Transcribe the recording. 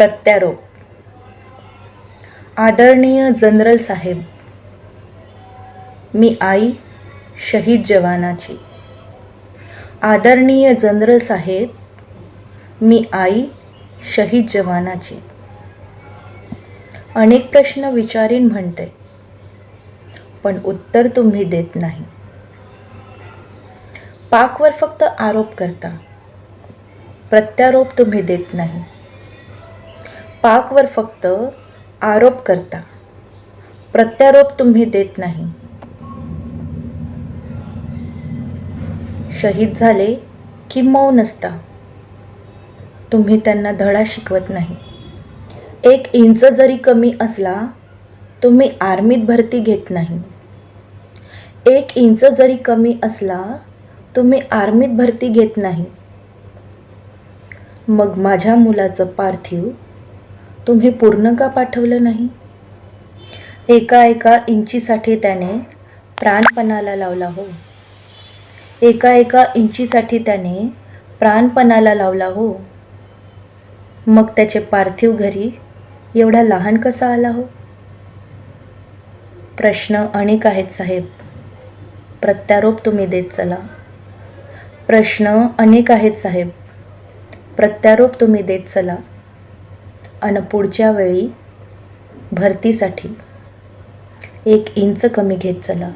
प्रत्यारोप. आदरणीय जनरल साहेब मी आई शहीद जवानाची. आदरणीय जनरल साहेब मी आई शहीद जवानाची. अनेक प्रश्न विचारीन म्हणते पण उत्तर तुम्ही देत नाही. पाकवर फक्त आरोप करता प्रत्यारोप तुम्ही देत नाही. पाकवर फक्त आरोप करता. प्रत्यारोप तुम्ही देत नाही. शहीद झाले की मौन असता. तुम्ही त्यांना धडा शिकवत नाही. एक इंच जरी कमी असला तुम्ही आर्मीत भरती घेत नाही. एक इंच जरी कमी असला तुम्ही आर्मीत भरती घेत नाही. मग माझ्या मुलाचं पार्थिव तुम्ही पूर्ण का पाठवलं नाही? एका एका इंचीसाठी त्याने प्राणपणाला लावला हो. एका एका इंचीसाठी त्याने प्राणपणाला लावला हो. मग त्याचे पार्थिव घरी एवढा लहान कसा आला हो? प्रश्न अनेक आहेत साहेब. प्रत्यारोप तुम्ही देत चला. प्रश्न अनेक आहेत साहेब. प्रत्यारोप तुम्ही देत चला. आणि पुढच्या वेळी भरतीसाठी एक इंच कमी घेत चला.